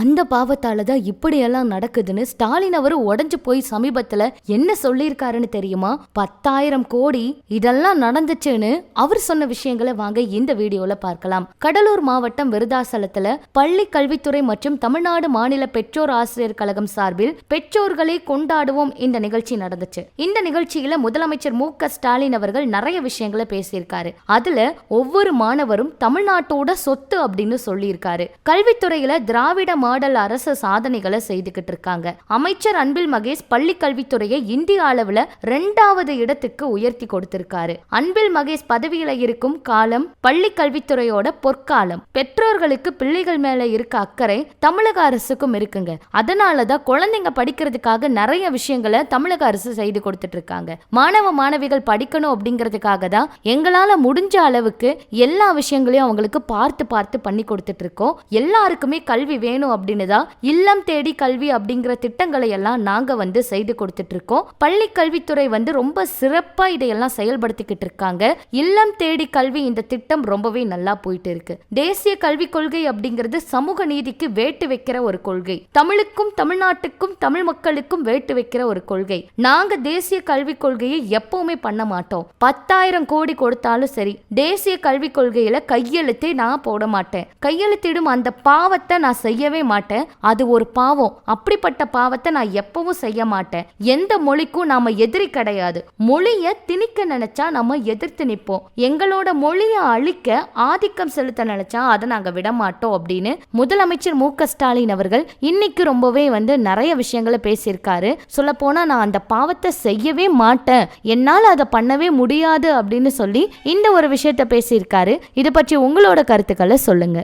அந்த பாவத்தால தான் இப்படியெல்லாம் நடக்குதுன்னு ஸ்டாலின் அவரு உடஞ்சு போய் சமீபத்துல என்ன சொல்லியிருக்காருன்னு தெரியுமா? பத்தாயிரம் கோடி இதெல்லாம் நடந்துச்சுன்னு அவர் சொன்ன விஷயங்களை வாங்க இந்த வீடியோல பார்க்கலாம். கடலூர் மாவட்டம் விருதாசலத்துல பள்ளி கல்வித்துறை மற்றும் தமிழ்நாடு மாநில பெற்றோர் ஆசிரியர் கழகம் சார்பில் பெற்றோர்களை கொண்டாடுவோம் இந்த நிகழ்ச்சி நடந்துச்சு. இந்த நிகழ்ச்சியில முதலமைச்சர் மு ஸ்டாலின் அவர்கள் நிறைய விஷயங்களை பேசியிருக்காரு. அதுல ஒவ்வொரு மாணவரும் தமிழ்நாட்டோட சொத்து அப்படின்னு சொல்லியிருக்காரு. கல்வித்துறையில திராவிட மாடல் அரசு சாதனைகளை செய்துகிட்டு இருக்காங்க. அமைச்சர் அன்பில் மகேஷ் பள்ளி கல்வித்துறையை இந்திய அளவுல ரெண்டாவது இடத்துக்கு உயர்த்தி கொடுத்திருக்காரு. அன்பில் மகேஷ் பதவியில இருக்கும் காலம் பள்ளி கல்வித்துறையோட பொற்காலம். பெற்றோர்களுக்கு பிள்ளைகள் மேல இருக்க அக்கறை தமிழக அரசுக்கும் இருக்குங்க. அதனாலதான் குழந்தைங்க படிக்கிறதுக்காக நிறைய விஷயங்களை தமிழக அரசு செய்து கொடுத்துட்டு இருக்காங்க. மாணவ மாணவிகள் படிக்கணும் அப்படிங்கிறதுக்காக தான் எங்களால முடிஞ்ச அளவுக்கு எல்லா விஷயங்களையும் அவங்களுக்கு பார்த்து பார்த்து பண்ணி கொடுத்துட்டு இருக்கோம். எல்லாருக்குமே கல்வி வேணும் அப்படின்னு தான் இல்லம் தேடி கல்வி அப்படிங்கிற திட்டங்களை எல்லாம் நாங்க வந்து செய்து கொடுத்துட்டு இருக்கோம் பள்ளி கல்வித்துறை வந்து ரொம்ப சிறப்பா இதையெல்லாம் செயல்படுத்திக்கிட்டு இருக்காங்க. இல்லம் தேடி கல்வி இந்த திட்டம் ரொம்பவே நல்லா போயிட்டு இருக்கு தேசிய கல்விக் கொள்கை அப்படிங்கிறது சமூக நீதிக்கு வேட்டு வைக்கிற ஒரு கொள்கை. தமிழுக்கும் தமிழ்நாட்டுக்கும் தமிழ் மக்களுக்கும் வேட்டு வைக்கிற ஒரு கொள்கை. நாங்க தேசிய கல்விக் கொள்கையை எப்பவுமே பண்ண மாட்டோம். பத்தாயிரம் கோடி கொடுத்தாலும் சரி தேசிய கல்விக் கொள்கையில கையெழுத்தே நான் போட மாட்டேன். கையெழுத்திடும் அந்த பாவத்தை நான் செய்யவே மாட்டேன். அது ஒரு பாவம். அப்படிப்பட்ட பாவத்தை நான் எப்பவும் செய்ய மாட்டேன். எந்த மொழிக்கும் நாம எதிரி கிடையாது. மொழிய திணிக்க நினைச்சா நம்ம எதிர்த்து நிற்போம். எங்களோட மொழியை அழிக்க ஆதிக்கம் செலுத்த நினைச்சா அதை நாங்க விட மாட்டோம் அப்படின்னு முதலமைச்சர் மு ஸ்டாலின் அவர்கள் இன்னைக்கு ரொம்பவே வந்து நிறைய விஷயங்களை பேசியிருக்காரு. சொல்ல போனா நான் அந்த பாவத்தை செய்யவே மாட்டேன். என்னால் அதை பண்ணவே முடியாது அப்படின்னு சொல்லி இந்த ஒரு விஷயத்த பேசியிருக்காரு. இதை பற்றி உங்களோட கருத்துக்களை சொல்லுங்க.